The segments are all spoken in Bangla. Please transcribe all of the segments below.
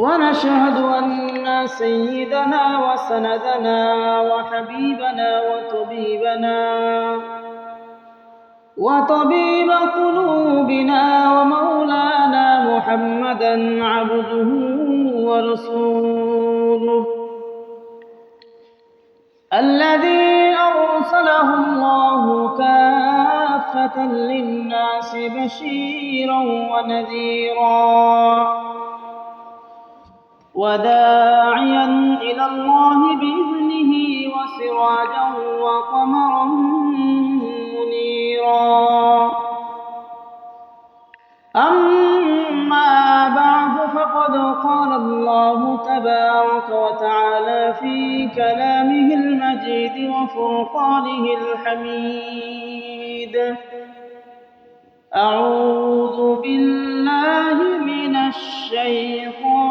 ونشهد أن سيدنا وسندنا وحبيبنا وطبيبنا وطبيب قلوبنا ومولانا محمدا عبده ورسوله الذي أرسله الله كافة للناس بشيرا ونذيرا وداعيا إلى الله بإذنه وسراجا وقمرا منيرا. أما بعد فقد قال الله تبارك وتعالى في كلامه المجيد وفرقانه الحميد. أعوذ بالله من الشيطان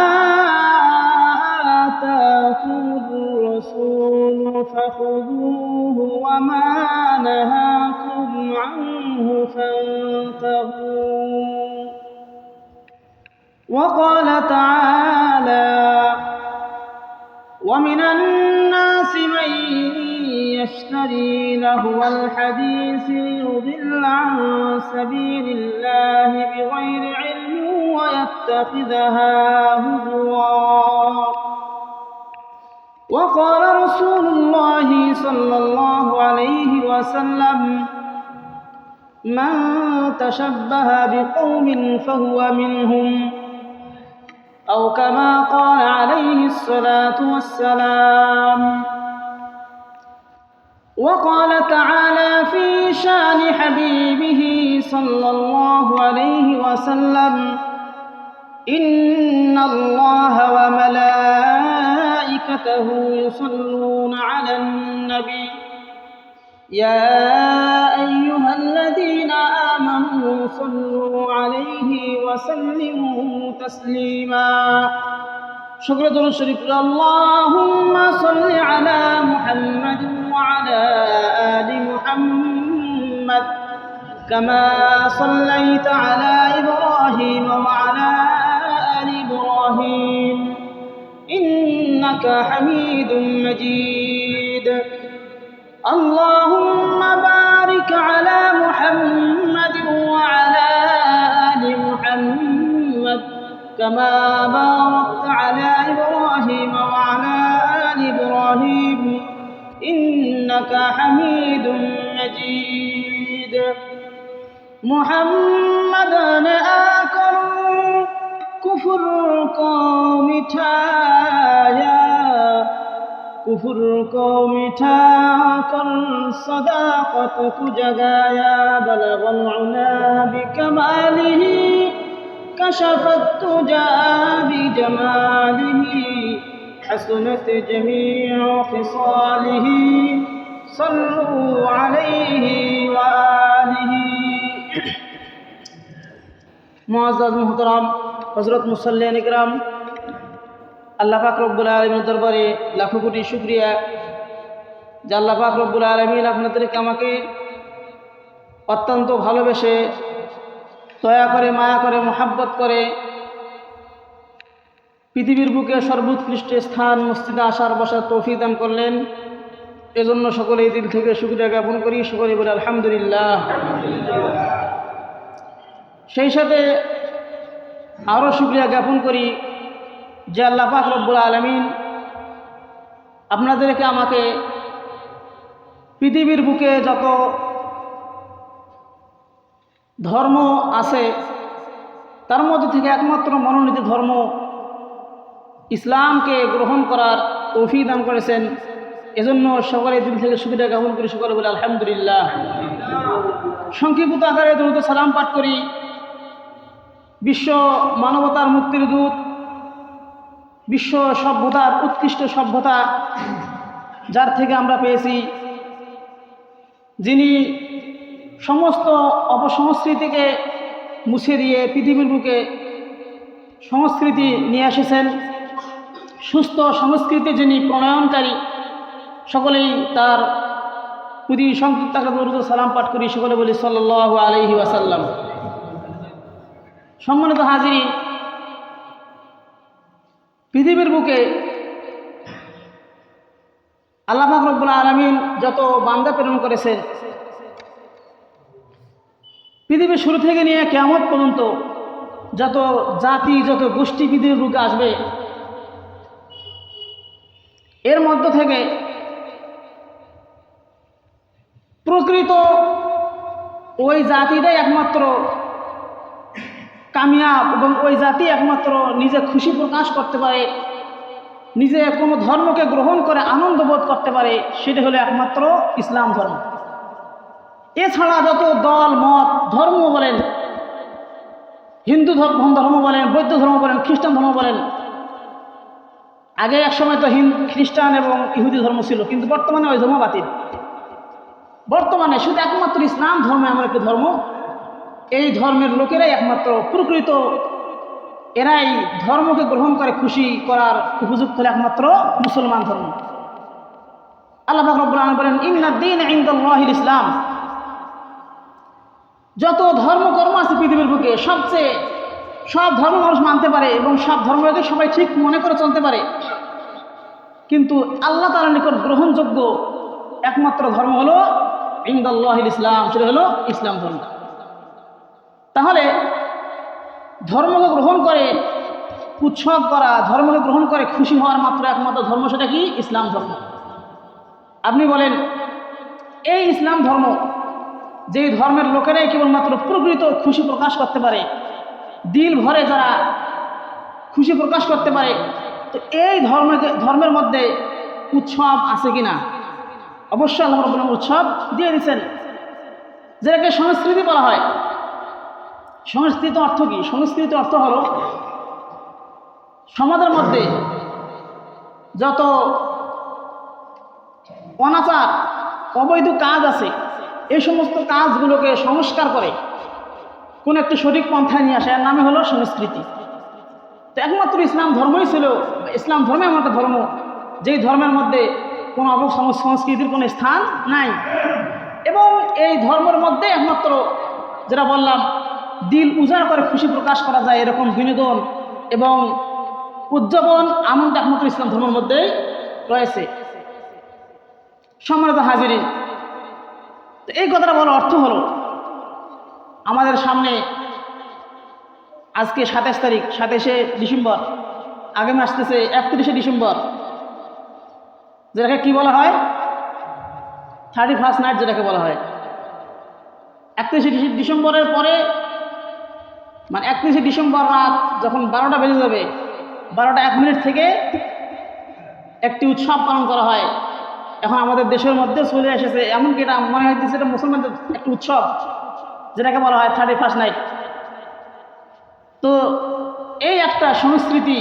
وقال تعالى ومن الناس من يشتري لهو الحديث ليضل عن سبيل الله بغير علم ويتخذها هزوا. وقال رسول الله صلى الله عليه وسلم من تشبه بقوم فهو منهم أو كما قال عليه الصلاة والسلام. وقال تعالى في شان حبيبه صلى الله عليه وسلم إن الله وملائكته يصلون على النبي. يا وسلموا تسليما. شكرا شريف. اللهم صل على محمد وعلى آل محمد. كما صليت على إبراهيم وعلى آل إبراهيم. إنك حميد مجيد. اللهم بارك على محمد كما باركت على إبراهيم وعلى آل إبراهيم إنك حميد مجيد. محمدًا آكر كفر قوم تايا كفر قوم تاكر صداقتك جغايا بلغ العلا بكماله كشف التجا بجماله حسنت جميع خصاله صلوا عليه وآله معزز محترم হজরত মুসল্লিয়ান ইকরাম আল্লাহ পাক রব্বুল আলমীর দরবারে লাখো কোটি শুক্রিয়া যে আল্লাহ পাক রব্বুল আলমিন আপনাদেরকে আমাকে অত্যন্ত ভালোবেসে দয়া করে, মায়া করে, মোহাব্বত করে পৃথিবীর বুকে সর্বোৎকৃষ্ট স্থান, মসজিদে আসার বসার তৌফি দান করলেন। এজন্য সকলে দিল থেকে শুক্রিয়া জ্ঞাপন করি সকলে বলে আলহামদুলিল্লাহ। সেই সাথে আরও শুক্রিয়া জ্ঞাপন করি যে আল্লাহ পাক রব্বুল আলমিন আপনাদেরকে আমাকে পৃথিবীর বুকে যত ধর্ম আছে। তার মধ্যে থেকে একমাত্র মনোনীত ধর্ম ইসলামকে গ্রহণ করার তৌফিক দান করেছেন। এজন্য সকলে দিল থেকে সুবিধা জ্ঞাপন করি, সকলে বলে আলহামদুলিল্লাহ। সংক্ষিপ্ত আকারে দ্রুত সালাম পাঠ করি। বিশ্ব মানবতার মুক্তির দূত, বিশ্ব সভ্যতার উৎকৃষ্ট সভ্যতা, যার থেকে আমরা পেয়েছি। যিনি সমস্ত অপসংস্কৃতিকে মুছে দিয়ে পৃথিবীর বুকে সংস্কৃতি নিয়ে এসেছেন। সুস্থ সংস্কৃতি যিনি প্রণয়নকারী, সকলেই তার প্রতি সংক্ষিপ্ত সালাম পাঠ করি, সকলে বলি সাল্লাহ আলহি ওয়াসাল্লাম। সম্মানিত হাজিরি, পৃথিবীর বুকে আল্লাহ রব্বুল আলমিন যত বান্দা প্রেরণ করেছেন পৃথিবীর শুরু থেকে নিয়ে কেমন পর্যন্ত যত জাতি, যত গোষ্ঠী পৃথিবীর বুকে আসবে, এর মধ্য থেকে প্রকৃত ওই জাতিটাই একমাত্র কামিয়াব এবং ওই জাতি একমাত্র নিজে খুশি প্রকাশ করতে পারে, নিজে কোনো ধর্মকে গ্রহণ করে আনন্দ বোধ করতে পারে, সেটা হলো একমাত্র ইসলাম ধর্ম। এছাড়া যত দল, মত, ধর্ম বলেন, হিন্দু ধর্ম ধর্ম বলেন, বৌদ্ধ ধর্ম বলেন, খ্রিস্টান ধর্ম বলেন, আগে এক সময় তো হিন্দু খ্রিস্টান এবং ইহুদি ধর্ম ছিল, কিন্তু বর্তমানে ওই ধর্ম বাতিল। বর্তমানে শুধু একমাত্র ইসলাম ধর্ম এমন একটি ধর্ম, এই ধর্মের লোকেরাই একমাত্র প্রকৃত, এরাই ধর্মকে গ্রহণ করে খুশি করার উপযুক্ত হলে একমাত্র মুসলমান ধর্ম। আল্লাহ রব্বুল আলম বলেন ইন্দিন ইন্দাল ইসলাম। যত ধর্মকর্ম আছে পৃথিবীর বুকে, সবচেয়ে সব ধর্ম মানুষ মানতে পারে এবং সব ধর্মকে সবাই ঠিক মনে করে চলতে পারে। কিন্তু আল্লাহ তালার নিকট গ্রহণযোগ্য একমাত্র ধর্ম হলো ইন্দাল্লাহ ইসলাম, সেটা হলো ইসলাম ধর্ম। তাহলে ধর্মকে গ্রহণ করে, উৎসব করা, ধর্মকে গ্রহণ করে খুশি হওয়ার মাত্র একমাত্র ধর্ম সেটা কি? ইসলাম ধর্ম। আপনি বলেন, এই ইসলাম ধর্ম যেই ধর্মের লোকেরাই কেবলমাত্র প্রকৃত খুশি প্রকাশ করতে পারে, দিল ভরে যারা খুশি প্রকাশ করতে পারে, তো এই ধর্মে ধর্মের মধ্যে উৎসব আছে কি না অবশ্যই আল্লাহ উৎসব দিয়ে দিচ্ছেন যেটাকে সংস্কৃতি বলা হয়। সংস্কৃত অর্থ কি? সংস্কৃত অর্থ হলো সমাজের মধ্যে যত অনাচার, অবৈধ কাজ আছে এই সমস্ত কাজগুলোকে সংস্কার করে কোন একটি সঠিক পন্থায় নিয়ে আসে, এর নামে হলো সংস্কৃতি। তো একমাত্র ইসলাম ধর্মই ছিল, ইসলাম ধর্মে এমন একটা ধর্ম। যেই ধর্মের মধ্যে কোনো সংস্কৃতির কোনো স্থান নাই। এবং এই ধর্মের মধ্যে একমাত্র যেটা বললাম, দিল উজাড় করে খুশি প্রকাশ করা যায় এরকম বিনোদন এবং উদযাপন আনন্দ একমাত্র ইসলাম ধর্মের মধ্যেই রয়েছে। সম্মানিত হাজিরিন তো এই কথাটা বলার অর্থ হলো, আমাদের সামনে আজকে সাতাশ তারিখ, সাতাশে ডিসেম্বর, আগামী আসতেছে একত্রিশে ডিসেম্বর, যেটাকে কি বলা হয়? থার্টি ফার্স্ট নাইট যেটাকে বলা হয়। একত্রিশে ডিসেম্বরের পরে মানে একত্রিশে ডিসেম্বর রাত যখন বারোটা বেজে যাবে, বারোটা এক মিনিট থেকে একটি উৎসব পালন করা হয়। এখন আমাদের দেশের মধ্যে চলে এসেছে, এমনকি এটা মনে হয় এটা মুসলমানদের একটা উৎসব, যেটাকে বলা হয় থার্টি ফার্স্ট নাইট তো এই একটা সংস্কৃতি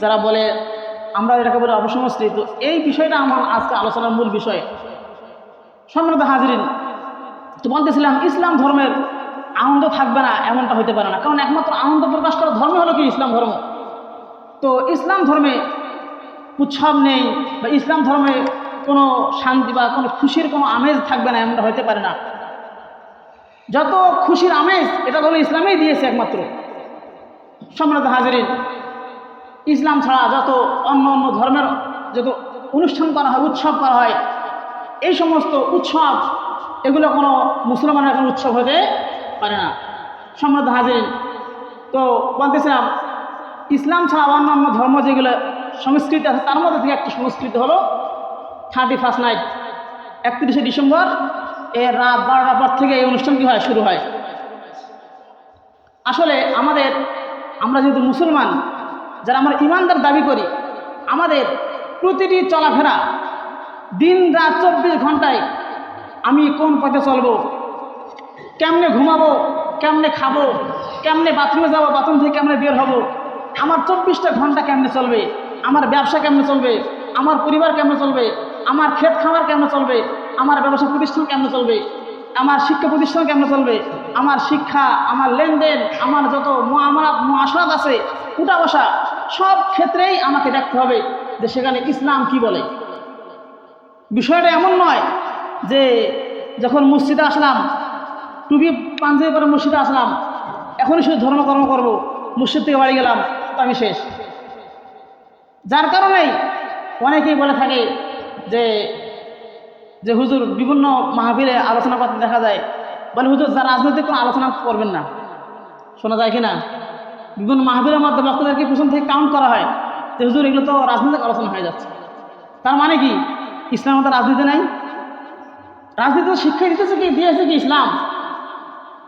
যারা বলে, আমরা এটাকে বলি অপসংস্কৃতি, তো এই বিষয়টা আমার আজকে আলোচনার মূল বিষয়। সম্মানিত হাজরিন, তো বলতেছিলাম, ইসলাম ধর্মের আনন্দ থাকবে না, এমনটা হইতে পারে না। কারণ একমাত্র আনন্দ প্রকাশ করার ধর্ম হলো কি? ইসলাম ধর্ম। তো ইসলাম ধর্মে উৎসব নেই, বা ইসলাম ধর্মে কোনো শান্তি বা কোনো খুশির কোনো আমেজ থাকবে না, এমনটা হতে পারে না। যত খুশির আমেজ, এটা হলো ইসলামেই দিয়েছে একমাত্র। সম্রাট হাজিরিন, ইসলাম ছাড়া যত অন্য অন্য ধর্মের যত অনুষ্ঠান করা হয়, উৎসব করা হয়, এই সমস্ত উৎসব, এগুলো কোনো মুসলমানের কোনো উৎসব হতে পারে না। সম্রাট হাজিরিন, তো বলতেছিলাম, ইসলাম ছাড়া অন্য অন্য ধর্ম যেগুলো সংস্কৃতি আছে, তার মধ্যে থেকে একটি সংস্কৃতি হলো থার্টি ফার্স্ট নাইট, একত্রিশে ডিসেম্বর এর রাত বারোটার পর থেকে এই অনুষ্ঠান কী হয়? শুরু হয়। আসলে আমাদের, আমরা যেহেতু মুসলমান, যারা আমরা ইমানদার দাবি করি, আমাদের প্রতিটি চলাফেরা দিন রাত চব্বিশ ঘন্টায় আমি কোন পথে চলবো? কেমনে ঘুমাবো? কেমনে খাব? কেমনে বাথরুমে যাব? বাথরুম থেকে কেমনে বের হব? আমার চব্বিশটা ঘণ্টা কেমনে চলবে? আমার ব্যবসা কেমনে চলবে? আমার পরিবার কেমনে চলবে? আমার ক্ষেত খামার কেমন চলবে? আমার ব্যবসা প্রতিষ্ঠান কেমন চলবে? আমার শিক্ষা প্রতিষ্ঠান কেমন চলবে? আমার শিক্ষা, আমার লেনদেন, আমার যত আমার আছে, উঠা বসা, সব ক্ষেত্রেই আমাকে দেখতে হবে যে সেখানে ইসলাম কি বলে। বিষয়টা এমন নয় যে যখন মসজিদে আসলাম, টুপি পাঞ্জাবি পরে মসজিদে আসলাম, এখনই শুধু ধর্মকর্ম করব, মসজিদ থেকে বাড়ি গেলাম তো আমি শেষ। যার কারণেই অনেকেই বলে থাকে যে যে হুজুর বিভিন্ন মাহফিলে আলোচনা করতে দেখা যায়। বলে, হুজুর, যারা রাজনৈতিক কোনো আলোচনা করবেন না। শোনা যায় কি না? বিভিন্ন মাহফিলের মধ্যে বক্তাদেরকে পিছন থেকে কাউন্ট করা হয় যে, হুজুর, এগুলো তো রাজনৈতিক আলোচনা হয়ে যাচ্ছে। তার মানে কি? ইসলাম তো রাজনীতি নাই। রাজনীতি শিক্ষা দিতেছে কি? দিয়েছে কি ইসলাম?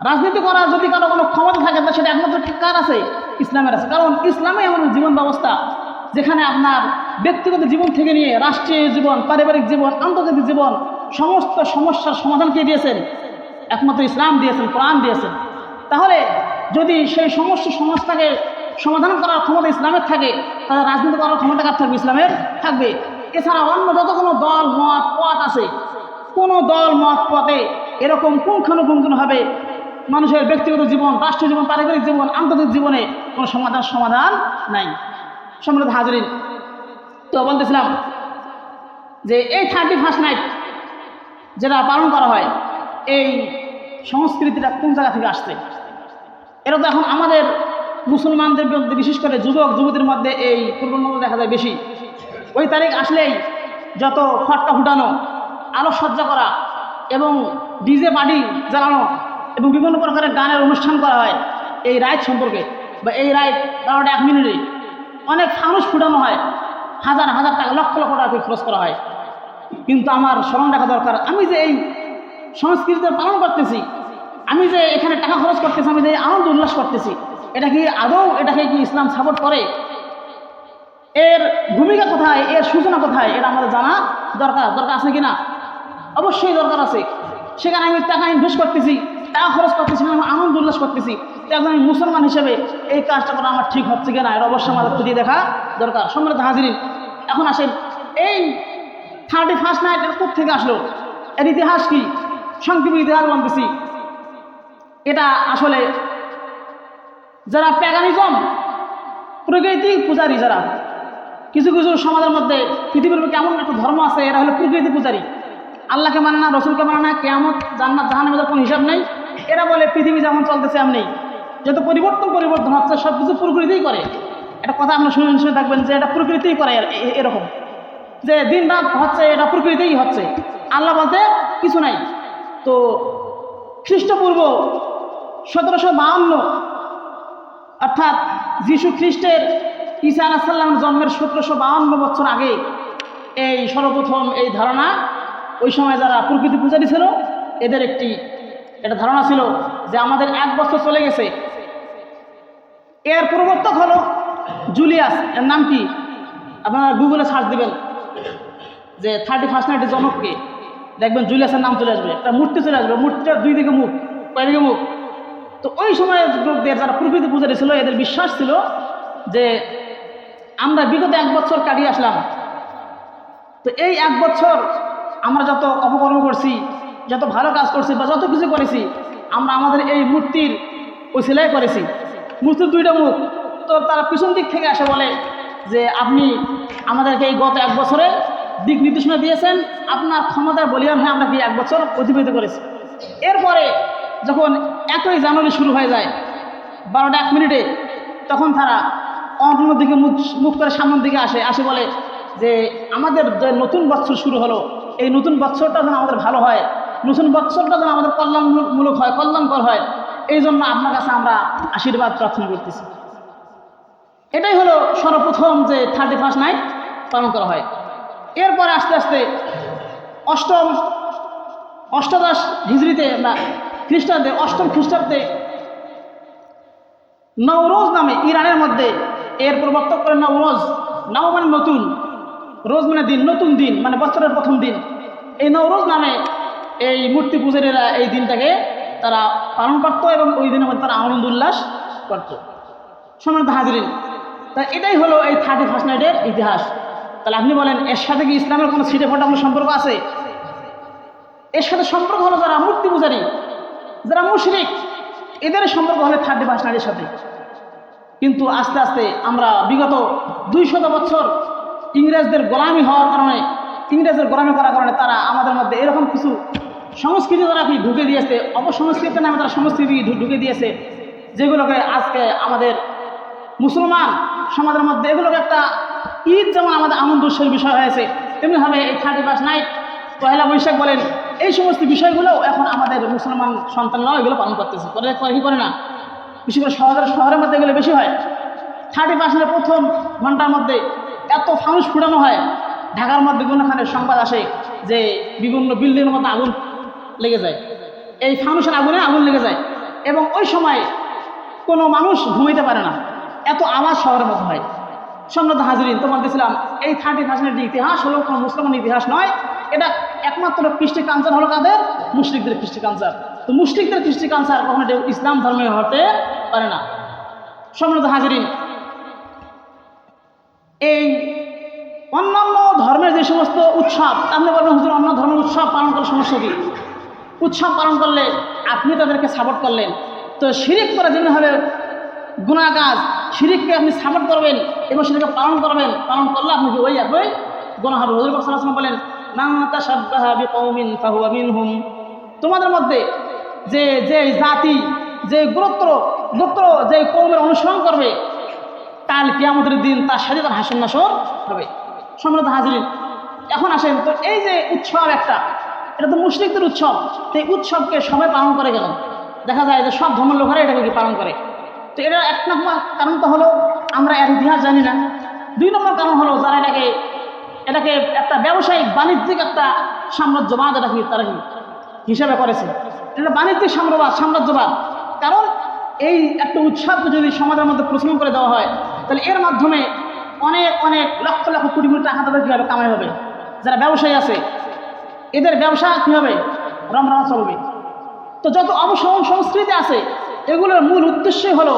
রাজনীতি করার যদি কারও কোনো ক্ষমতা থাকে তা সেটা একমাত্র কার আছে, ইসলামের আছে। কারণ ইসলামে এমন জীবন ব্যবস্থা যেখানে আপনার ব্যক্তিগত জীবন থেকে নিয়ে রাষ্ট্রীয় জীবন, পারিবারিক জীবন, আন্তর্জাতিক জীবন, সমস্ত সমস্যার সমাধান কে দিয়েছেন? একমাত্র ইসলাম দিয়েছেন, কোরআন দিয়েছেন। তাহলে যদি সেই সমস্ত সমাজটাকে সমাধান করার ক্ষমতা ইসলামের থাকে, তাহলে রাজনীতি করার ক্ষমতা কার থাকবে? ইসলামের থাকবে। এছাড়া অন্য যত কোনো দল, মত, পথ আছে, কোনো দল, মত, পথে এরকম পুঙ্খানুপুঙ্খভাবে মানুষের ব্যক্তিগত জীবন, রাষ্ট্রীয় জীবন, পারিবারিক জীবন, আন্তর্জাতিক জীবনে কোনো সমাধান সমাধান নাই। সম্রাট হাজরিন তো বলতেছিলাম যে এই থার্টি ফার্স্ট নাইট যেটা পালন করা হয়, এই সংস্কৃতিটা কোন জায়গা থেকে আসছে? এটা তো এখন আমাদের মুসলমানদের মধ্যে বিশেষ করে যুবক, যুবতীর মধ্যে এই প্রবণতা দেখা যায় বেশি। ওই তারিখ আসলেই যত ফটকা ফুটানো, আলোকসজ্জা করা এবং ডিজে বাড়ি জ্বালানো এবং বিভিন্ন প্রকারের গানের অনুষ্ঠান করা হয় এই রাইট সম্পর্কে বা এই রাইট বারোটা এক মিনিটে। অনেক ফানুস ফুটানো হয়। হাজার হাজার টাকা, লক্ষ লক্ষ টাকা খরচ করা হয়। কিন্তু আমার স্মরণ রাখা দরকার, আমি যে এই সংস্কৃতিতে পালন করতেছি, আমি যে এখানে টাকা খরচ করতেছি, আমি যে আনন্দ উল্লাস করতেছি, এটা কি আদৌ এটাকে কি ইসলাম সাপোর্ট করে? এর ভূমিকা কোথায়, এর সূচনা কোথায়, এটা আমাদের জানা দরকার দরকার আছে কি না অবশ্যই দরকার আছে। সেখানে আমি টাকা ইনভেস্ট করতেছি, টাকা খরচ করতেছি আমি আনন্দ উল্লাস করতেছি। একজন আমি মুসলমান হিসেবে এই কাজটা করা আমার ঠিক হচ্ছে কিনা এটা অবশ্যই আমাদের খুঁজিয়ে দেখা দরকার। সম্রাট হাজিরিন এখন আসেন। এই থার্টি ফার্স্ট নাইট থেকে আসলো? এর ইতিহাস কি? সংক্ষিপ্ত ইতিহাস বলতেছি। এটা আসলে যারা প্যাগানিজম, প্রকৃতিক পূজারী যারা, কিছু কিছু সমাজের মধ্যে পৃথিবীর মধ্যে কেমন একটা ধর্ম আছে, এরা হলো প্রকৃতি পূজারী। আল্লাহকে মানে না, রসুলকে মানে না কেমন জান্নাত, জাহান্নামের কোনো হিসাব নেই। এরা বলে পৃথিবী যেমন চলতেছে, এমনি। যত পরিবর্তন পরিবর্তন হচ্ছে সব কিছু প্রকৃতিই করে। একটা কথা আপনার শুনে শুনে থাকবেন যে এটা প্রকৃতিই করে এরকম। যে দিন রাত হচ্ছে, এটা প্রকৃতিই হচ্ছে। আল্লাহ বলতে কিছু নাই। তো খ্রিস্টপূর্ব সতেরোশো বাহান্ন, অর্থাৎ যীশু খ্রিস্টের ঈসা আলাহিসাল্লাম জন্মের সতেরোশো বাহান্ন বছর আগে এই সর্বপ্রথম এই ধারণা, ওই সময় যারা প্রকৃতি পূজারী ছিল, এদের একটি একটা ধারণা ছিল যে আমাদের এক বছর চলে গেছে। এর প্রবর্তক হলো জুলিয়াস, এর নাম কি? আপনারা গুগলে সার্চ দিবেন। যে থার্টি ফার্স্ট নাইটের জনককে দেখবেন জুলিয়াসের নাম চলে আসবে। একটা মূর্তি চলে আসবে। মূর্তিটার দুই দিকে মুখ, কয় দিকে মুখ? তো ওই সময়ের লোকদের যারা প্রকৃতি পূজারী ছিল, এদের বিশ্বাস ছিল যে আমরা বিগত এক বছর কাটিয়ে আসলাম। তো এই এক বছর আমরা যত অপকর্ম করছি, যত ভালো কাজ করছি বা যত কিছু করেছি, আমরা আমাদের এই মূর্তির ওই সেলাই করেছি। মূর্তির দুইটা মুখ তো তারা পিছন দিক থেকে আসে বলে যে, আপনি আমাদেরকে এই গত এক বছরে দিক নির্দেশনা দিয়েছেন। আপনার ক্ষমতার বলিয়ান হয়ে আমরা কি এক বছর অতিবাহিত করেছি? এরপরে যখন একই জানুয়ারি শুরু হয়ে যায়, বারোটা এক মিনিটে, তখন তারা অন্য দিকে মুখ মুখ করে সামনের দিকে আসে আসে বলে যে, আমাদের যে নতুন বৎসর শুরু হলো, এই নতুন বৎসরটা যেন আমাদের ভালো হয়। নতুন বৎসরটা যেন আমাদের কল্যাণমূলক হয়, কল্যাণকর হয়। এই জন্য আপনার কাছে আমরা আশীর্বাদ প্রার্থনা করতেছি। এটাই হলো সর্বপ্রথম যে থার্টি ফার্স্ট নাইট পালন করা হয়। এরপরে আস্তে আস্তে অষ্টম, অষ্টাদশ হিজড়িতে না খ্রিস্টাব্দে অষ্টম খ্রিস্টাব্দে নওরোজ নামে ইরানের মধ্যে এর প্রবর্তক করে নওরোজ। নাও মানে নতুন। রোজ মানে দিন, নতুন দিন মানে বছরের প্রথম দিন। এই নওরোজ নামে এই মূর্তি পূজারীরা এই দিনটাকে তারা পালন করতো এবং ওই দিনের মধ্যে তারা আনন্দ উল্লাস করত। সম্মানিত হাজরিন তা এটাই হলো এই থার্টি ফার্স্ট নাইটের ইতিহাস। তাহলে আপনি বলেন, এর সাথে কি ইসলামের কোনো সিটে ফোটা কোনো সম্পর্ক আছে? এর সাথে সম্পর্ক হলো যারা মূর্তি পূজারী, যারা মুশরিক, এদের সম্পর্ক হলে থার্টি ফার্স্ট নাইটের সাথে। কিন্তু আস্তে আস্তে আমরা বিগত দুই শত বছর ইংরেজদের গোলামি হওয়ার কারণে, ইংরেজদের গোলামি করার কারণে তারা আমাদের মধ্যে এরকম কিছু সংস্কৃতি তারা কি ঢুকে দিয়েছে, অপসংস্কৃতির নামে তারা সংস্কৃতি ঢুকে দিয়েছে, যেগুলোকে আজকে আমাদের মুসলমান সমাজের মধ্যে এগুলোকে একটা ঈদ যেমন আমাদের আনন্দ উৎসবের বিষয় হয়েছে তেমনিভাবে এই thirty first night, Pohela Boishakh বলেন, এই সমস্ত বিষয়গুলো এখন আমাদের মুসলমান সন্তানরাও এগুলো পালন করতেছে। করে কি করে না? বিশেষ করে শহরের শহরের মধ্যে এগুলো বেশি হয়। থার্টি পার্সেন্টের প্রথম ঘণ্টার মধ্যে এত ফাউন্স ফুটানো হয়। ঢাকার মধ্যে বিভিন্নখানে সংবাদ আসে যে বিভিন্ন বিল্ডিংয়ের মধ্যে আগুন লেগে যায়। এই ফানুসের আগুনে আগুন লেগে যায়। এবং ওই সময় কোনো মানুষ ঘুমাইতে পারে না। এত আওয়াজ শহরের মতো হয়। সম্রাট হাজরিন, তোমার বলতেছিলাম এই থার্টি পার্সেন্টের যে ইতিহাস, হলো কোনো মুসলমান ইতিহাস নয়। এটা একমাত্র কৃষ্টি কালচার হলো কাদের? মুসলিকদের কৃষ্টি কালচার তো মুসলিকদের কৃষ্টি কালচার কখনো ইসলাম ধর্মে হতে পারে না। সম্রাট হাজরিন, এই অন্যান্য ধর্মের যে সমস্ত উৎসব, আপনি বলবেন, হুজুর, অন্য ধর্মের উৎসব পালন করার সমস্যা কী? উৎসব পালন করলে আপনি তাদেরকে সাপোর্ট করলেন। তো শিরিক করা জন্য হবে গুণা কাজ শিরিককে আপনি সাপোর্ট করবেন এবং সেটাকে পালন করবেন, পালন করলে আপনি ওই একই গুণা হবে। হজুর সাল্লাম বলেন নাতা সাব্বাহা বিকৌমিন ফাহুয়া মিনহুম। তোমাদের মধ্যে যে যে জাতি, যে গোত্র গোত্র যে কৌমের অনুসরণ করবে, কাল কিয়ামতের দিন তার সাথে তার হাসন নাসর হবে। সম্রাট হাজির এখন আসেন, তো এই যে উৎসব একটা, এটা তো মুসলিকদের উৎসব। তো এই উৎসবকে সবাই পালন করে গেল দেখা যায় যে সব ধর্মের লোকেরা এটাকে পালন করে? তো এটা এক নম্বর কারণ তো হলো আমরা এর ইতিহাস জানি না। দুই নম্বর কারণ হলো যারা এটাকে এটাকে একটা ব্যবসায়িক বাণিজ্যিক একটা সাম্রাজ্যবাদ এটা কি তারা কি হিসাবে করেছে। এটা বাণিজ্যিক সাম্রাজ্যবাদ সাম্রাজ্যবাদ। কারণ এই একটা উৎসবকে যদি সমাজের মধ্যে প্রচলন করে দেওয়া হয়, তাহলে এর মাধ্যমে অনেক অনেক লক্ষ লক্ষ কোটি কোটি টাকা তাদের কীভাবে কামাই হবে? যারা ব্যবসায়ী আছে, এদের ব্যবসা কী হবে রমরমা চলবে? তো যত অবসর সংস্কৃতি আছে এগুলোর মূল উদ্দেশ্যই হলো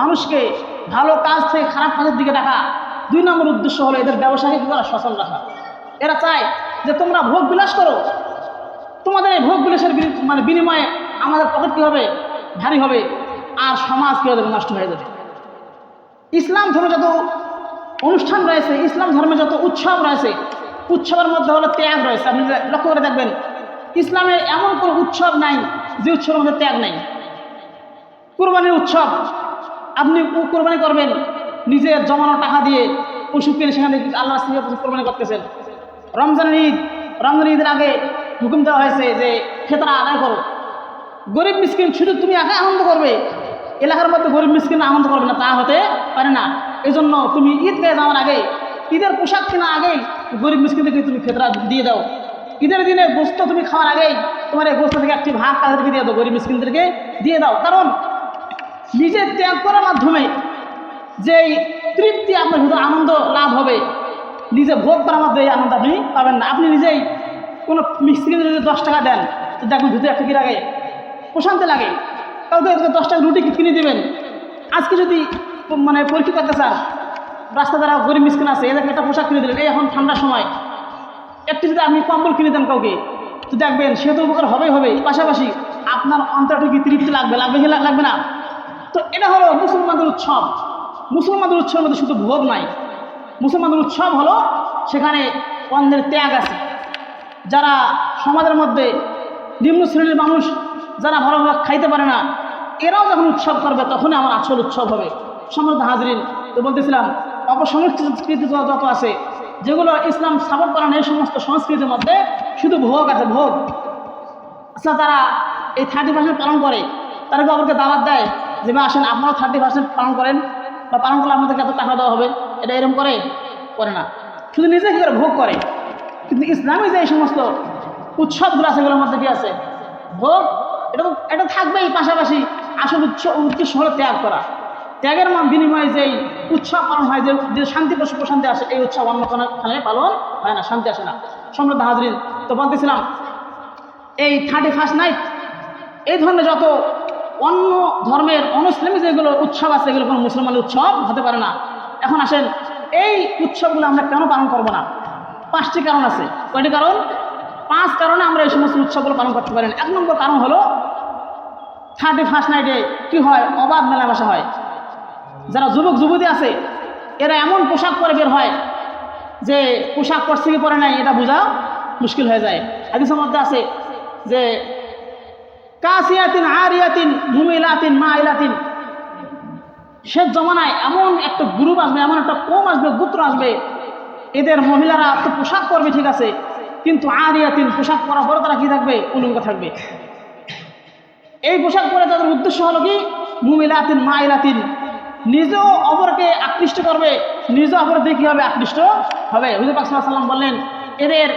মানুষকে ভালো কাজ থেকে খারাপ কাজের দিকে ডাকা। দুই নম্বর উদ্দেশ্য হলো এদের ব্যবসাকে কী করা সচল রাখা। এরা চায় যে তোমরা ভোগ বিলাস করো। তোমাদের এই ভোগ বিলাসের মানে বিনিময়ে আমাদের পকেট কী হবে ভারী হবে আর সমাজ কী হবে নষ্ট হয়ে যাবে। ইসলাম ধর্মে যত অনুষ্ঠান রয়েছে, ইসলাম ধর্মে যত উৎসব রয়েছে, উৎসবের মধ্যে হলো ত্যাগ রয়েছে। আপনি লক্ষ্য করে দেখবেন ইসলামের এমন কোনো উৎসব নাই যে উৎসবের মধ্যে ত্যাগ নাই। কুরবানির উৎসব। আপনি কোরবানি করবেন নিজের জমানো টাকা দিয়ে পশু কিনে সেখানে আল্লাহ কোরবানি করতেছেন। রমজানের ঈদ রমজান ঈদের আগে হুকুম দেওয়া হয়েছে যে খেতরা আদায় করো। গরিব মিসকিন শুধু তুমি একা আনন্দ করবে, এলাকার মধ্যে গরিব মিসকিন আনন্দ করবে না, তা হতে পারে না। এই জন্য তুমি ঈদ গায়ে যাওয়ার আগে, ঈদের পোশাক কেনার আগেই গরিব মিসকিনদেরকে তুমি খেতরা দিয়ে দাও। ঈদের দিনে গোস্ত তুমি খাওয়ার আগেই তোমার এই গোস্ত থেকে একটি ভাগ তাদেরকে দিয়ে দাও, গরিব মিসকিনদেরকে দিয়ে দাও। কারণ নিজের ত্যাগ করার মাধ্যমে যেই তৃপ্তি আপনার ভিতরে আনন্দ লাভ হবে, নিজে ভোগ করার মাধ্যমে এই আনন্দ আপনি পাবেন না। আপনি নিজেই কোনো মিস্ত্রিকে যদি দশ টাকা দেন, তো দেখুন ভিতরে একটা কি লাগে? প্রশান্তি লাগে। কাউকে দশ টাকা রুটি কিনে দেবেন, আজকে যদি মানে পরীক্ষা করতে চান, রাস্তা দ্বারা গরিব মিসকিন আছে এদেরকে একটা পোশাক কিনে দিলেন, এই এখন ঠান্ডার সময়। একটু যদি আপনি কম্বল কিনে দেন কাউকে, তো দেখবেন সে তো উপকার হবেই হবে পাশাপাশি আপনার অন্তরটা কি তৃপ্তি লাগবে? লাগবে কি লাগবে না? তো এটা হলো মুসলমানদের উৎসব। মুসলমানদের উৎসবের মধ্যে শুধু ভোগ নাই। মুসলমানদের উৎসব হলো সেখানে অন্যের ত্যাগ আছে। যারা সমাজের মধ্যে নিম্ন শ্রেণির মানুষ, যারা ভালোভাবে খাইতে পারে না, এরাও যখন উৎসব করবে, তখনই আমার আসল উৎসব হবে। সমৃদ্ধ হাজরিন তো বলতেছিলাম অপসংস্কৃতি যত যত আছে, যেগুলো ইসলাম সাপোর্ট করে না এই সমস্ত সংস্কৃতির মধ্যে শুধু ভোগ আছে, ভোগ। আচ্ছা তারা এই থার্টি পার্সেন্ট পালন করে, তারা কি আমাকে দাওয়াত দেয়? যে আসেন, আপনারাও থার্টি পার্সেন্ট পালন করেন বা পালন করলে আপনাদেরকে এত টাকা দেওয়া হবে, এটা এরকম করে করে না। শুধু নিজে কী করে ভোগ করে? কিন্তু ইসলামী যে এই সমস্ত উৎসবগুলো আছে, এগুলোর মধ্যে কি আছে? ভোগ, এটা তো, এটা থাকবেই, পাশাপাশি আসল উৎস, উদ্দেশ্য হলো ত্যাগ করা। ত্যাগের বিনিময়ে যেই উৎসব পালন হয়, যে যে শান্তি প্রশান্তি আসে, এই উৎসব অন্য কোনো খানে পালন হয় না, শান্তি আসে না। সম্রাট হাজরিন তো বলতেছিলাম, এই থার্টি ফার্স্ট নাইট, এই ধরনের যত অন্য ধর্মের অনুসলামী যেগুলো উৎসব আছে, এগুলো কোনো মুসলমানের উৎসব হতে পারে না। এখন আসেন, এই উৎসবগুলো আমরা কেন পালন করব না? পাঁচটি কারণ আছে। কয়টি কারণ? পাঁচ কারণে আমরা এই সমস্ত উৎসবগুলো পালন করতে পারি এক নম্বর কারণ হলো থার্টি ফার্স্ট নাইটে কী হয়? অবাধ মেলামেশা হয়। যারা যুবক, যুবতী আছে, এরা এমন পোশাক পরে বের হয় যে পোশাক পরছে কি পরে নাই, এটা বোঝা মুশকিল হয়ে যায়। হাদিসের মধ্যে আছে যে কাসিয়াতিন, আরিয়াতিন মুমিলাতিন মাইলাতিন। সে জমানায় এমন একটা গ্রুপ আসবে, এমন একটা কম আসবে, গুত্র আসবে। এদের মহিলারা তো পোশাক পরবে, ঠিক আছে। কিন্তু আরিয়াতিন পোশাক পরা পরে তারা কি থাকবে? উলঙ্গ থাকবে। এই পোশাক পরে তাদের উদ্দেশ্য হলো কি? মুমিলাতিন মাইলাতিন। নিজেও অপরকে আকৃষ্ট করবে নিজেও অপরের দিকে কী হবে আকৃষ্ট হবে? হুজুর পাক সাল্লাল্লাহু আলাইহি ওয়াসাল্লাম বললেন, এদের,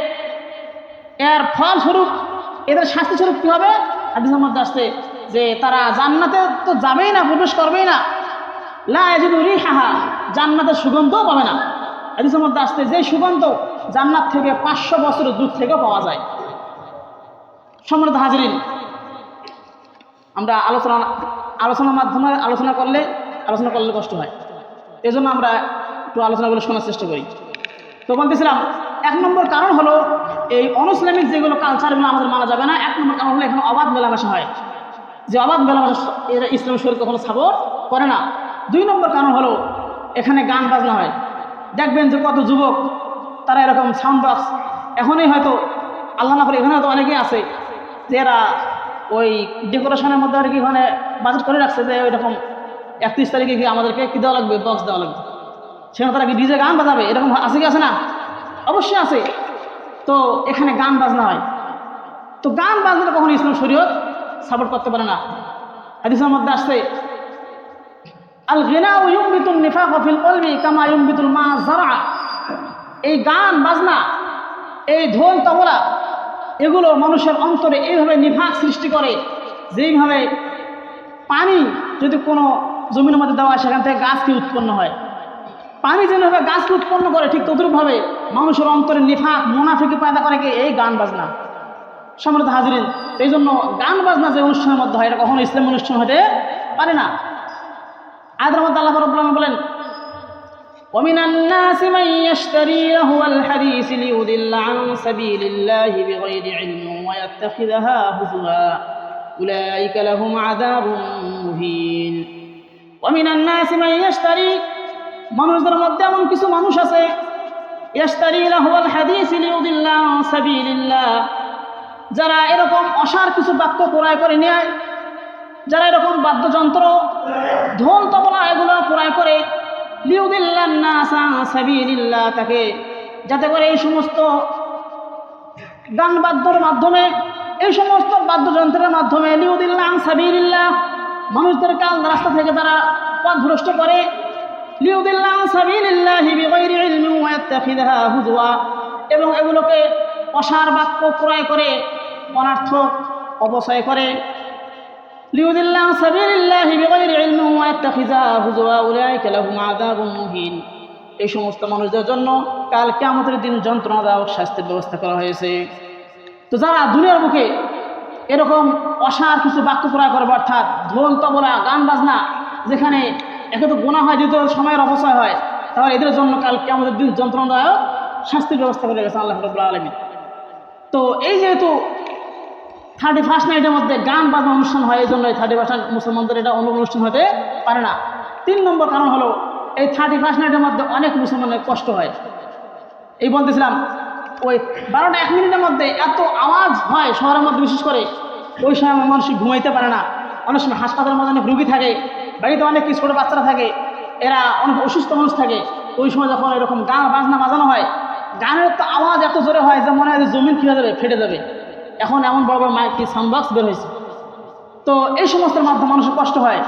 এর ফলস্বরূপ, এদের শাস্তি স্বরূপ কী হবে? হাদিসের মধ্যে আসছে যে তারা জান্নাতে তো যাবেই না, প্রবেশ করবেই না। লা এজিদু রিহাহা, জান্নাতের সুগন্ধও পাবে না। হাদিসের মধ্যে আসছে যে সুগন্ধ জান্নাত থেকে পাঁচশো বছরের দূর থেকেও পাওয়া যায়। সম্মানিত হাজরিন, আমরা আলোচনা, আলোচনার মাধ্যমে আলোচনা করলে আলোচনা করলে কষ্ট হয়। এই জন্য আমরা একটু আলোচনাগুলো শোনার চেষ্টা করি। তো বলতেছিলাম এক নম্বর কারণ হলো এই অনুসলামিক যেগুলো কালচারগুলো আমাদের মানা যাবে না। এক নম্বর কারণ হলো এখানে অবাধ মেলামেশা হয়। যে অবাধ মেলামেশা এরা ইসলামের শরীর কখনো সাপোর্ট করে না। দুই নম্বর কারণ হলো এখানে গান বাজনা হয়। দেখবেন যে কত যুবক তারা এরকম সাউন্ড বক্স এখনই হয়তো আল্লাহ না করে, এখানে হয়তো অনেকেই আছে যে এরা ওই ডেকোরেশনের মধ্যে আর কি ওখানে বাজেট করে রাখছে যে ওই রকম একত্রিশ তারিখে গিয়ে আমাদেরকে কি দেওয়া লাগবে বক্স দেওয়া লাগবে। সেখানে তারা কি ডিজে গান বাজাবে? এরকম আছে কি আছে না? অবশ্যই আছে। তো এখানে গান বাজনা হয়। তো গান বাজনা কখনো ইসলাম শরীয়ত সাপোর্ট করতে পারে না। হাদিসের মধ্যে আসছে, আল গিনা ইউমবিতুল নিফাক ফিল কলবি কামা ইউমবিতুল মা জারা এই গান, বাজনা, এই ঢোল, তবলা, এগুলো মানুষের অন্তরে এইভাবে নিফাক সৃষ্টি করে। যেইভাবে পানি যদি কোনো জমির মধ্যে দেওয়া হয়, সেখান থেকে গাছ কি উৎপন্ন হয়? পানি যেভাবে গাছকে উৎপন্ন করে ঠিক তদ্রুপভাবে মানুষের অন্তরে নিফাক মুনাফিকে পয়দা করে কি এই গান বাজনা সম্মানিত হাজিরিন এই জন্য গান বাজনা যে অনুষ্ঠানের মধ্যে হয় এটা কখনো ইসলাম অনুষ্ঠান হতে পারে না আয়াতের মধ্যে আল্লাহ রব্বুল আলামিন বলেন ومن الناس من يشتري لهو الحديث ليضل عن سبيل الله بغير علم ويتخذها هزوا أولئك لهم عذاب مهين ومن الناس من يشتري মানুষদের মধ্যে এমন কিছু মানুষ আছে যারা এরকম অসার কিছু বাক্য ক্রয় করে নেয়, যারা এরকম বাদ্যযন্ত্র, ঢোল, তবলা এগুলো ক্রয় করে সাবিলিল্লাহ তাকে যাতে করে এই সমস্ত গান বাদ্যর মাধ্যমে, এই সমস্ত বাদ্যযন্ত্রের মাধ্যমে লিউদিল্লাহ আন সাবিলিল্লাহ মানুষদেরকে আল্লাহ রাস্তা থেকে তারা পথভ্রষ্ট করে। লিউদিল্লাহ আন সাবিলিল্লাহি বিগাইরি ইলমিন ওয়া ইয়াত্তাখিযহা হুজওয়া। এবং এগুলোকে অসার বাক্য ক্রয় করে, অনার্থক অপচয় করে। লিউদিল্লাহ আন সাবিলিল্লাহি বিগাইরি ইলমিন ওয়া ইয়াত্তাখিযহা হুজওয়া, উলাইকা লাহুম আযাবুন মুহিন। এই সমস্ত মানুষদের জন্য কাল কিয়ামতের দিন যন্ত্রণাদায়ক শাস্তির ব্যবস্থা করা হয়েছে। তো যারা দুনিয়ার মুখে এরকম অসার কিছু বাক্য ক্রয় করবে, অর্থাৎ ঢোল তবলা গান বাজনা, যেখানে একে তো গোনা হয় দ্বিতীয় সময়ের অপচয় হয়, তাহলে এদের জন্য কালকে আমাদের দিন যন্ত্রণাদায়ক শাস্তির ব্যবস্থা করে গেছে আল্লাহ রবুল্লা আলমী তো এই যেহেতু থার্টি ফার্স্ট নাইটের মধ্যে গান বাজনা অনুষ্ঠান হয় এই জন্য এই থার্টি ফার্স্ট মুসলমানদের এটা অন্য অনুষ্ঠান হতে পারে না। তিন নম্বর কারণ হলো, এই থার্টি ফার্স্ট নাইটের মধ্যে অনেক মুসলমানের কষ্ট হয়। এই বলতেছিলাম, ওই বারোটা এক মিনিটের মধ্যে এত আওয়াজ হয় শহরের মধ্যে, বিশেষ করে ওই সময় মানুষ ঘুমাইতে পারে না। অনেক সময় হাসপাতালের মধ্যে অনেক রুগী থাকে বাড়িতে অনেক কিছু ছোটো বাচ্চারা থাকে এরা অনেক অসুস্থ মানুষ থাকে ওই সময় যখন এরকম গান বাজনা বাজানো হয় গানের তো আওয়াজ এত জোরে হয় যে মনে হয় যে জমিন কী হয়ে যাবে ফেটে যাবে এখন এমন বড় বড় মাইক কি সাউন্ডবক্স বের হয়েছে তো এই সমস্তের মাধ্যমে মানুষের কষ্ট হয়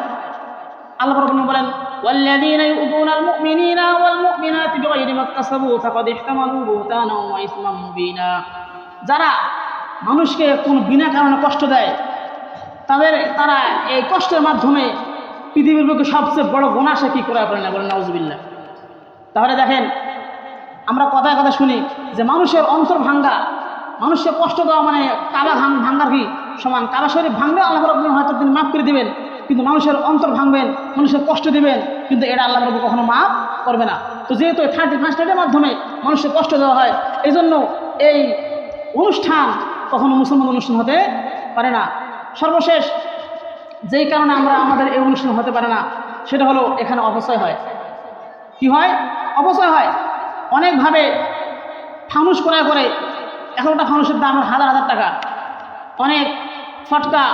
আল্লাহ রবুল্লাহ বলেন والذين يؤذون المؤمنين والمؤمنات بغير ما اكتسبوا فقد احتملوا بهتانا واثما مبينا যারা মানুষকে কোন বিনা কারণে কষ্ট দেয় তাদের তারা এই কষ্টের মাধ্যমে পৃথিবীর বুকে সবচেয়ে বড় গোনা সে কী করে পারে না বলেন? নাউজবিল্লা তাহলে দেখেন, আমরা কথায় কথা শুনি যে মানুষের অন্তর ভাঙ্গা, মানুষকে কষ্ট দেওয়া মানে কাবা ভাঙ ভাঙ্গার কি সমান? কাবা শরীফ ভাঙলে আল্লাহ রব হয়তো তিনি মাফ করে দিবেন, কিন্তু মানুষের অন্তর ভাঙবেন, মানুষের কষ্ট দিবেন, কিন্তু এটা আল্লাহ রব কখনো মাফ করবে না। তো যেহেতু থার্টি ফার্স্ট ডেটের মাধ্যমে মানুষের কষ্ট দেওয়া হয় এই জন্য এই অনুষ্ঠান কখনো মুসলমান অনুষ্ঠান হতে পারে না। সর্বশেষ যেই কারণে আমরা আমাদের এই অনুষ্ঠান হতে পারে না, সেটা হলো এখানে অপচয় হয়। কি হয়? অপচয় হয়। অনেকভাবে ফানুস করা করে এখনটা ফানুসের দাম হাজার হাজার টাকা। অনেক ফটকা,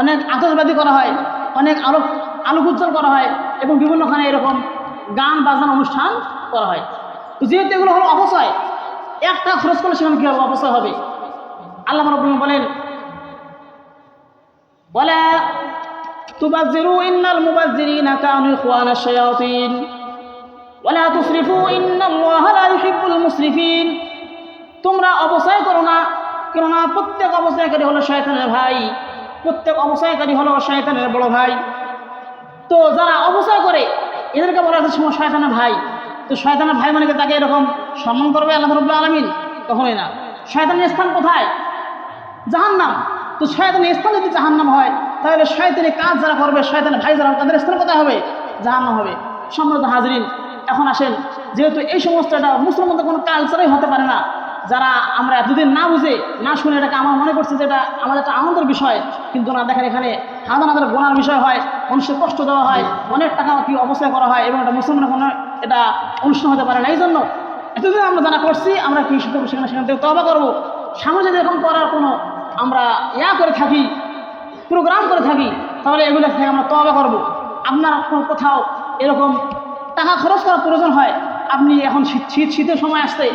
অনেক আতসবাদী করা হয়, অনেক আলোক আলোক উজ্জ্বল করা হয় এবং বিভিন্নখানে এরকম গান বাজান অনুষ্ঠান করা হয়। তো যেহেতু এগুলো হলো অপচয় একটা খরচ করলে সেখানে কী হবে? অপচয় হবে। আল্লাহ রবুল বলেন, বলে تبذروا إن المبذرين كانوا إخوان الشياطين ولا تسرفوا إن الله لا يحب المسرفين তোমরা অবসায় করো না কেননা প্রত্যেক অবসায়কারী হলো শয়তানের ভাই প্রত্যেক অবসায়কারী হলো শয়তানের বড় ভাই তো যারা অবসায় করে এদেরকে বলা হচ্ছে সময় শয়তানের ভাই তো শয়তানের ভাই মানে কি তাকে এরকম সম্মান করবে আল্লাহ রবুল্লা আলমিন কখনোই না শয়তানের স্থান কোথায় জাহান্নাম তো শয়তানের স্থান যদি জাহান্নাম হয় তাহলে শয়তানি কাজ যারা করবে শয়তানের ভাই যারা তাদের স্থান কোথায় হবে? জাহান্নাম হবে। সম্মানিত হাজরিন, এখন আসেন। যেহেতু এই সমস্ত এটা মুসলমানদের কোনো কালচারই হতে পারে না। যারা আমরা এতদিন না বুঝে, না শুনে এটাকে আমার মনে করছে যে এটা আমাদের একটা আনন্দের বিষয়, কিন্তু না, দেখেন এখানে হাজার হাজার গোনার বিষয় হয়, মানুষের কষ্ট দেওয়া হয়, অনেক টাকা কি অবস্থা করা হয়, এবং এটা মুসলমানের কোনো এটা অনুষ্ঠান হতে পারে না। এই জন্য এতদিন আমরা যারা করছি, আমরা কি সেখানে সেখান থেকে তবা করব। যদি এরকম করার কোনো আমরা ইয়া করে থাকি প্রোগ্রাম করে থাকি, তাহলে এগুলো থেকে আমরা তবা করব। আপনার কোথাও এরকম টাকা খরচ করার প্রয়োজন হয়, আপনি এখন শীত শীত, শীতের সময় আসতে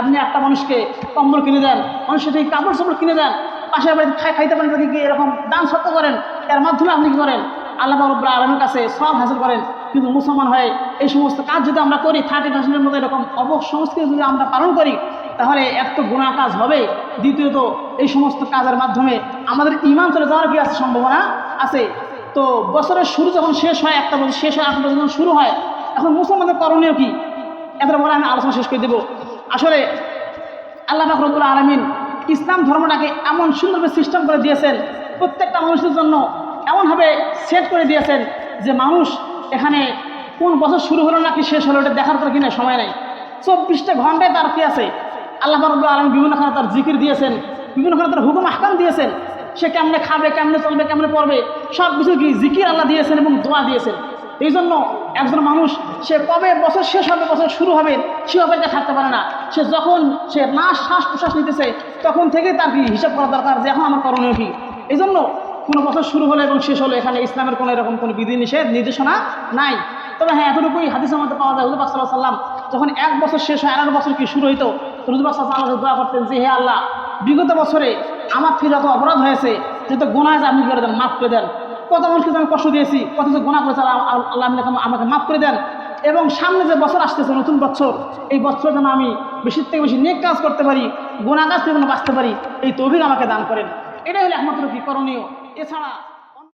আপনি একটা মানুষকে কম্বল কিনে দেন, মানুষের থেকে কাপড় চাপড় কিনে দেন, পাশের বাড়িতে খাই, খাইতে পারেন তাদেরকে এরকম দান সত্য করেন, এর মাধ্যমে আপনি কী করেন? আল্লাহ রব্লা আলমের কাছে সব হাসিল করেন। কিন্তু মুসলমান হয়ে এই সমস্ত কাজ যদি আমরা করি থার্টি পার্সেন্টের মতো এরকম অপসংস্কৃতি যদি আমরা পালন করি তাহলে এক তো গুণা কাজ হবে, দ্বিতীয়ত এই সমস্ত কাজের মাধ্যমে আমাদের ইমান চলে যাওয়ার কি আছে সম্ভাবনা আছে? তো বছরের শুরু যখন শেষ হয়, একটা বছর শেষ হয় বছর যখন শুরু হয়, এখন মুসলমানদের করণীয় কি? এদের বলে আমি আলোচনা শেষ করে দেবো। আসলে আল্লাহ ফাকরুল আলমিন ইসলাম ধর্মটাকে এমন সুন্দরভাবে সিস্টেম করে দিয়েছেন, প্রত্যেকটা মানুষের জন্য এমনভাবে সেট করে দিয়েছেন যে মানুষ এখানে কোন বছর শুরু হলো নাকি শেষ হলো, এটা দেখার তো কিনা সময় নাই। চব্বিশটা ঘন্টায় তার কি আছে? আল্লাহ ফাকরুল আলম বিভিন্নখানে তার জিকির দিয়েছেন বিভিন্নখানে তার হুকুম আহকাম দিয়েছেন। সে কেমনে খাবে, কেমনে চলবে, কেমনে পড়বে সব কিছু কি জিকির আল্লাহ দিয়েছেন এবং দোয়া দিয়েছেন। এই জন্য একজন মানুষ, সে কবে বছর শেষ হবে, বছর শুরু হবে, সে অপেক্ষা থাকতে পারে না। সে যখন সে না শ্বাস প্রশ্বাস নিতেছে, তখন থেকেই তার কি হিসাব করা দরকার যে এখন আমার করণীয় কি? এই জন্য কোনো বছর শুরু হলো এবং শেষ হলো, এখানে ইসলামের কোনো এরকম কোনো বিধি নিষেধ নির্দেশনা নাই। তবে হ্যাঁ এতটুকুই হাদিসের মধ্যে পাওয়া যায়। হুজুর সাল্লাহ সাল্লাম যখন এক বছর শেষ হয় আর বছর কি শুরু হইতো? করতেন, যে হে আল্লাহ, বিগত বছরে আমার থেকে যত অপরাধ হয়েছে যত গোনা আছে আপনি করে দেন, মাফ করে দেন। কত মানুষকে আমি কষ্ট দিয়েছি, কত যে গোনা করেছে আল্লাহ আমাকে মাফ করে দেন। এবং সামনে যে বছর আসতেছে, নতুন বছর, এই বছর যেন আমি বেশি থেকে বেশি নেক কাজ করতে পারি গোনা কাজ থেকে যেন বাঁচতে পারি, এই তৌফিক আমাকে দান করেন। এটাই হলো একমাত্র কি করণীয়। এছাড়া